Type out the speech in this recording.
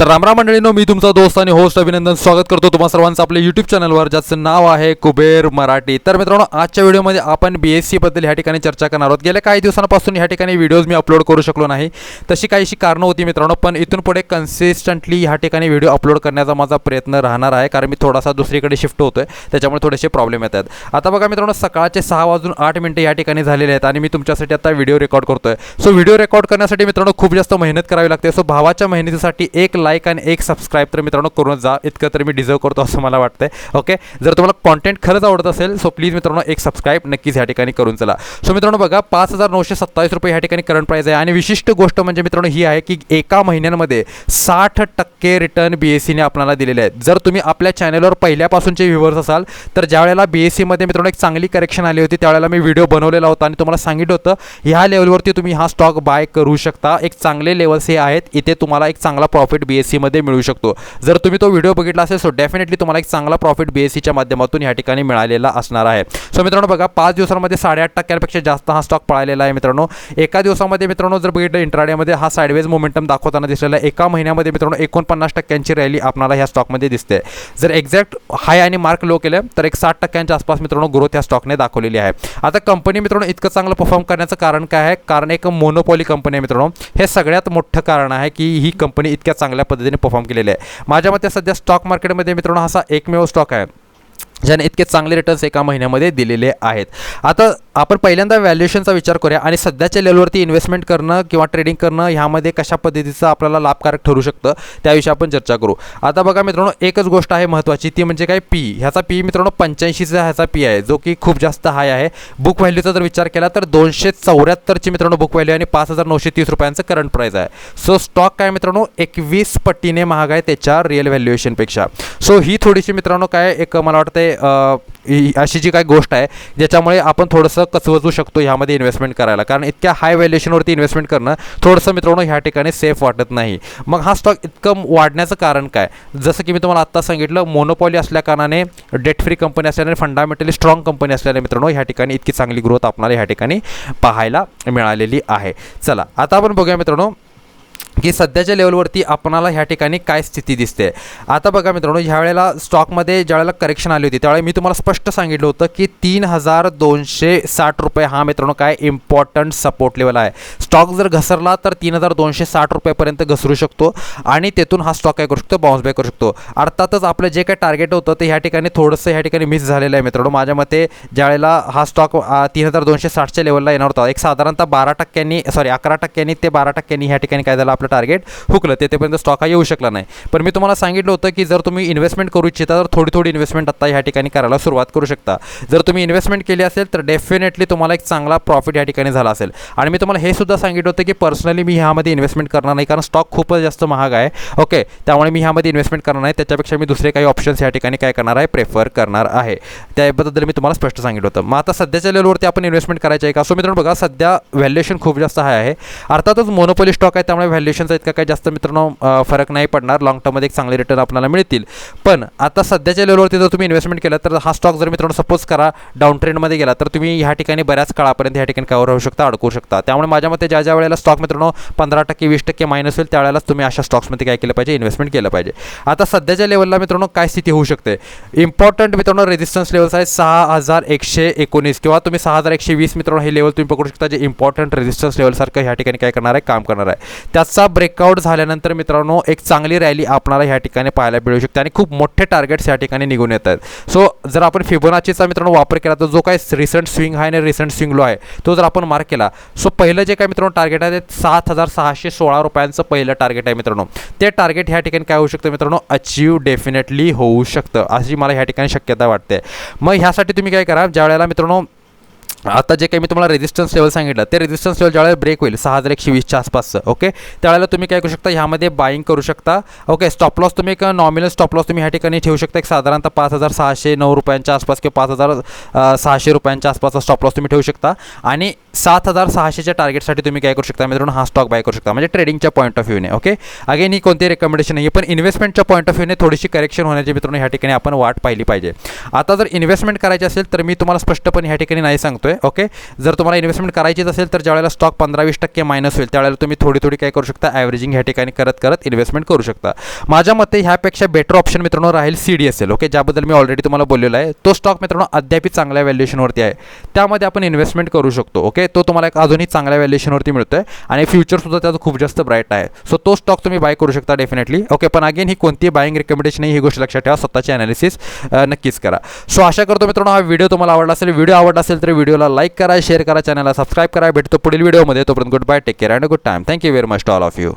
तर रामराम मंडळीनो मी तुमचा दोस्त आणि होस्ट अभिनंदन स्वागत करतो तुम्हा सर्वांचं आपल्या यूट्यूब चॅनलवर ज्याचं नाव आहे कुबेर मराठी. तर मित्रांनो आजच्या व्हिडिओमध्ये आपण बी एस सीबद्दल ह्या ठिकाणी चर्चा करणार आहोत. गेल्या काही दिवसांपासून ह्या ठिकाणी व्हिडिओज मी अपलोड करू शकलो नाही. तशी काहीशी कारणं होती मित्रांनो पण इथून पुढे कन्सिस्टंटली ह्या ठिकाणी व्हिडिओ अपलोड करण्याचा माझा प्रयत्न राहणार आहे कारण मी थोडासा दुसरीकडे शिफ्ट होतोय. त्याच्यामुळे थोडेसे प्रॉब्लेम येतात आता बघा मित्रांनो सकाळचे सहा वाजून आठ मिनिटं या ठिकाणी झालेले आहेत आणि मी तुमच्यासाठी आता व्हिडिओ रेकॉर्ड करतोय. सो व्हिडिओ रेकॉर्ड करण्यासाठी मित्रांनो खूप जास्त मेहनत करावी लागते. सो भावाच्या मेहनतीसाठी एक लाईक आणि एक सबस्क्राईब तर मित्रांनो करून जा. इतकं तर मी डिझर्व करतो असं मला वाटतंय. ओके जर तुम्हाला कॉन्टेंट खरंच आवडत असेल सो प्लीज मित्रांनो एक सबस्क्राईब नक्कीच ह्या ठिकाणी करून चला. सो मित्रांनो बघा पाच हजार नऊशे सत्तावीस रुपये ह्या ठिकाणी करंट प्राईज आहे. आणि विशिष्ट गोष्ट म्हणजे मित्रांनो ही आहे की एका महिन्यांमध्ये साठ टक्के रिटर्न बी एस सीने आपल्याला दिलेले आहेत. जर तुम्ही आपल्या चॅनलवर पहिल्यापासूनचे व्ह्युअर्स असाल तर ज्या वेळेला बी एस सीमध्ये मित्रांनो एक चांगली करेक्शन आली होती त्यावेळेला मी व्हिडिओ बनवलेला होता आणि तुम्हाला सांगितलं होतं ह्या लेवलवरती तुम्ही हा स्टॉक बाय करू शकता. एक चांगले लेवल्स हे आहेत. इथे तुम्हाला एक चांगला प्रॉफिट बी एस सीमध्ये मिळू शकतो. जर तुम्ही तो व्हिडिओ बघितला असेल सो डेफिनेटली तुम्हाला एक चांगला प्रॉफिट बी एस सीच्या माध्यमातून या ठिकाणी मिळालेला असणार आहे. सो मित्रांनो बघा पाच दिवसांमध्ये साडेआठ टक्क्यांपेक्षा जास्त हा स्टॉक पळालेला आहे मित्रांनो. एका दिवसामध्ये मित्रांनो जर बघितलं इंट्राडेमध्ये हा साईडवेज मोमेंटम दाखवताना दिसलेला आहे. एका महिन्यामध्ये मित्रांनो एकोणपन्नास टक्क्यांची रॅली आपल्याला ह्या स्टॉकमध्ये दिसते. जर एक्झॅक्ट हाय आणि मार्क लो केलं तर एक साठ टक्क्यांच्या आसपास मित्रांनो ग्रोथ ह्या स्टॉकने दाखवलेली आहे. आता कंपनी मित्रांनो इतकं चांगलं परफॉर्म करण्याचं कारण काय आहे? कारण एक मोनोपॉली कंपनी आहे मित्रांनो. हे सगळ्यात मोठं कारण आहे की ही कंपनी इतक्या चांगल्या पद्धतीने परफॉर्म केलेले आहे. माझ्या मते सध्या स्टॉक मार्केटमध्ये मित्रांनो असा एकमेव स्टॉक आहे ज्याने इतके चांगले रिटर्न्स एका महिन्यामध्ये दिलेले आहेत. आता आपण पहिल्यांदा व्हॅल्युएशनचा विचार करूया आणि सध्याच्या लेवलवरती इन्व्हेस्टमेंट करणं किंवा ट्रेडिंग करणं ह्यामध्ये कशा पद्धतीचं आपल्याला लाभकारक ठरू शकतं त्याविषयी आपण चर्चा करू. आता बघा मित्रांनो एकच गोष्ट आहे महत्त्वाची ती म्हणजे काय पी ह्याचा पी मित्रांनो पंच्याऐंशीचा ह्याचा पी आहे जो की खूप जास्त हाय आहे. बुक व्हॅल्यूचा जर विचार केला तर दोनशे चौऱ्याहत्तरची मित्रांनो बुक व्हॅल्यू आणि पाच हजार नऊशे तीस रुपयांचं करंट प्राईस आहे. सो स्टॉक काय मित्रांनो एकवीस पटीने महाग आहे त्याच्या रिअल व्हॅल्युएशनपेक्षा सो ही थोडीशी मित्रांनो काय एक मला वाटते अशी जी काय गोष्ट आहे ज्याच्यामुळे आपण थोडंसं कचवजू शकतो ह्यामध्ये इन्व्हेस्टमेंट करायला. कारण इतक्या हाय व्हॅल्युएशनवरती इन्व्हेस्टमेंट करणं थोडंसं मित्रांनो ह्या ठिकाणी सेफ वाटत नाही. मग हा स्टॉक इतकं वाढण्याचं कारण काय? जसं की मी तुम्हाला आत्ता सांगितलं मोनोपॉली असल्याकारणाने डेट फ्री कंपनी असल्याने फंडामेंटली स्ट्रॉंग कंपनी असल्याने मित्रांनो ह्या ठिकाणी इतकी चांगली ग्रोथ आपल्याला ह्या ठिकाणी पाहायला मिळालेली आहे. चला आता आपण बघूया मित्रांनो की सध्याच्या लेवलवरती आपणाला ह्या ठिकाणी काय स्थिती दिसते. आता बघा मित्रांनो ह्या वेळेला स्टॉकमध्ये ज्या वेळेला करेक्शन आली होती त्यावेळी मी तुम्हाला स्पष्ट सांगितलं होतं की तीन हजार दोनशे साठ रुपये हा मित्रांनो काय इम्पॉर्टंट सपोर्ट लेवल आहे. स्टॉक जर घसरला तर तीन हजार दोनशे साठ रुपयापर्यंत घसरू शकतो आणि तेथून हा स्टॉक काय करू शकतो? बाउन्स बॅक करू शकतो. अर्थातच आपलं जे काय टार्गेट होतं ते ह्या ठिकाणी थोडंसं ह्या ठिकाणी मिस झालेलं आहे मित्रांनो. माझ्या मते ज्या वेळेला हा स्टॉक तीन हजार दोनशे साठच्या लेवलला येणार होता एक साधारणतः बारा टक्क्यांनी सॉरी अकरा टक्क्यांनी ते बारा टक्क्यांनी ह्या ठिकाणी काय झालं? आपलं टार्गेट हुकलं. तेथेपर्यंत स्टॉक हा येऊ शकला नाही. पण मी तुम्हाला सांगितलं होतं की जर तुम्ही इन्व्हेस्टमेंट करू इच्छिता तर थोडी थोडी इन्व्हेस्टमेंट आता ह्या ठिकाणी करायला सुरुवात करू शकता. जर तुम्ही इन्व्हेस्टमेंट केली असेल तर डेफिनेटली तुम्हाला एक चांगला प्रॉफिट या ठिकाणी झाला असेल. आणि मी तुम्हाला हे सुद्धा सांगितलं होतं की पर्सनली मी ह्यामध्ये इन्व्हेस्टमेंट करणार नाही कारण स्टॉक खूपच जास्त महाग आहे. ओके त्यामुळे मी ह्यामध्ये इन्व्हेस्टमेंट करणार नाही. त्याच्यापेक्षा मी दुसरे काही ऑप्शन्स या ठिकाणी काय करणार आहे प्रेफर करणार आहे. त्याबद्दल मी तुम्हाला स्पष्ट सांगितलं होतं. मग आता सध्याच्या लेवलवरती आपण इन्व्हेस्टमेंट करायचं आहे का? सो मित्रांनो बघा सध्या व्हॅल्युएशन खूप जास्त हाय आहे. अर्थातच मोनोपोली स्टॉक आहे त्यामुळे व्हॅल्युएशनचा इतका काय जास्त मित्रांनो फरक नाही पडणार. लॉंग टर्ममध्ये एक चांगले रिटर्न आपल्याला मिळतील. पण आता सध्याच्या लेवलवरती जर तुम्ही इन्व्हेस्टमेंट केलं तर हा स्टॉक जर मित्रांनो सपोज करा डाऊन ट्रेंडमध्ये गेला तर तुम्ही ह्या ठिकाणी बऱ्याच काळापर्यंत ह्या ठिकाणी कवर होऊ शकता अडकू शकता. त्यामुळे माझ्या मते ज्या ज्या वेळेला स्टॉक मित्रांनो पंधरा टक्के वीस टक्के मायनस होईल त्यावेळेलाच तुम्ही अशा स्टॉक्समध्ये काय केलं पाहिजे इन्व्हेस्टमेंट केलं पाहिजे. आता सध्याच्या लेवलला मित्रांनो काय स्थिती होऊ शकते? इम्पॉर्टंट मित्रांनो रेजिस्टन्स लेवल्स आहे सहा हजार एकशे एकोणीस किंवा तुम्ही सहा हजार एकशे वीस मित्रांनो हे लेवल तुम्ही पकडू शकता जे इम्पॉर्टंट रेजिस्टन्स लेवलसारखं ह्या ठिकाणी काय करणार आहे काम करणार आहे. त्याचा ब्रेकआउट झाल्यानंतर मित्रांनो एक चांगली रॅली आपल्याला ह्या ठिकाणी पाहायला मिळू शकते आणि खूप मोठे टार्गेट्स या ठिकाणी निघून येत आहेत सो जर आपण फिबोनाचीचा मित्रांनो वापर केला तर जो काय रिसेंट स्विंग आहे आणि रिसेंट स्विंग लो आहे तो जर आपण मार्क केला सो पहिलं जे काय मित्रांनो टार्गेट आहे ते सात हजार सहाशे सोळा रुपयांचं पहिलं टार्गेट आहे मित्रांनो. ते टार्गेट ह्या ठिकाणी काय होऊ शकतं मित्रांनो? अचीव डेफिनेटली होऊ शकतं अशी मला ह्या ठिकाणी शक्यता वाटते. मग ह्यासाठी तुम्ही काय करा ज्या वेळेला मित्रांनो आता जे काही मी तुम्हाला रेजिस्टन्स लेवल सांगितलं ते रेजिस्टन्स लेवल ज्यावेळेला ब्रेक होईल सहा हजार एकशे वीसच्या आसपासचं ओके त्यावेळेला तुम्ही काय करू शकता ह्यामध्ये बाईंग करू शकता ओके स्टॉप लॉस तुम्ही एक नॉमिनल स्टॉप लॉस तुम्ही ह्या ठिकाणी ठेवू शकता एक साधारणतः पाच हजार सहाशे नऊ रुपयांच्या आसपास किंवा पाच हजार सहाशे रुपयांच्या आसपासचा स्टॉप लॉस तुम्ही ठेवू शकता. आणि सात हजार सहाशेच्या टार्गेटसाठी तुम्ही काय करू शकता मित्रांनो हा स्टॉक बाय करू शकता म्हणजे ट्रेडिंगच्या पॉईंट ऑफ व्ह्यूने ओके अगेन ही कोणती रेकमेंडेशन नाही पण इन्व्हेस्टमेंटच्या पॉईंट ऑफ व्ह्यूने थोडीशी करेक्शन होण्याची मित्रांनो ह्या ठिकाणी आपण वाट पाहिली पाहिजे. आता जर इन्व्हेस्टमेंट करायची असेल तर मी तुम्हाला स्पष्टपणे ह्या ठिकाणी नाही सांगतोय. आहे ओके जर तुम्हाला इन्व्हेस्टमेंट करायचीच असेल तर ज्यावेळेला स्टॉक पंधरा वीस टक्के मायनस होईल त्यावेळेला तुम्ही थोडी थोडी काय करू शकता ॲव्हरेजिंग ह्या ठिकाणी करत करत इन्व्हेस्टमेंट करू शकता. माझ्या मते ह्यापेक्षा बेटर ऑप्शन मित्रांनो राहील C D S L okay ज्याबद्दल मी ऑलरेडी तुम्हाला बोललेलो आहे. तो स्टॉक मित्रांनो अद्याप चांगल्या व्हॅल्युएशनवरती आहे. त्यामध्ये आपण इन्व्हेस्टमेंट करू शकतो ओके तो तुम्हाला एक अजूनही चांगल्या व्हॅल्युएशनवरती मिळतोय आणि फ्युचरसुद्धा त्याचं खूप जास्त ब्राईट आहे. सो तो स्टॉक तुम्ही बाय करू शकता डेफिनेटली ओके पण अगेन ही कोणती बाईंग रिकमेंडेशन ही गोष्ट लक्षात ठेवा स्वतःची अनालिसिस नक्कीच करा. सो आशा करतो मित्रांनो हा व्हिडिओ तुम्हाला आवडला असेल व्हिडिओ आवडला असेल तर व्हिडिओ व्हिडिओला लाईक करा शेअर करा चॅनलला सबस्क्राईब करा. भेटतो पुढील व्हिडिओमध्ये. तोपर्यंत good bye take care and good time thank you very much to all of you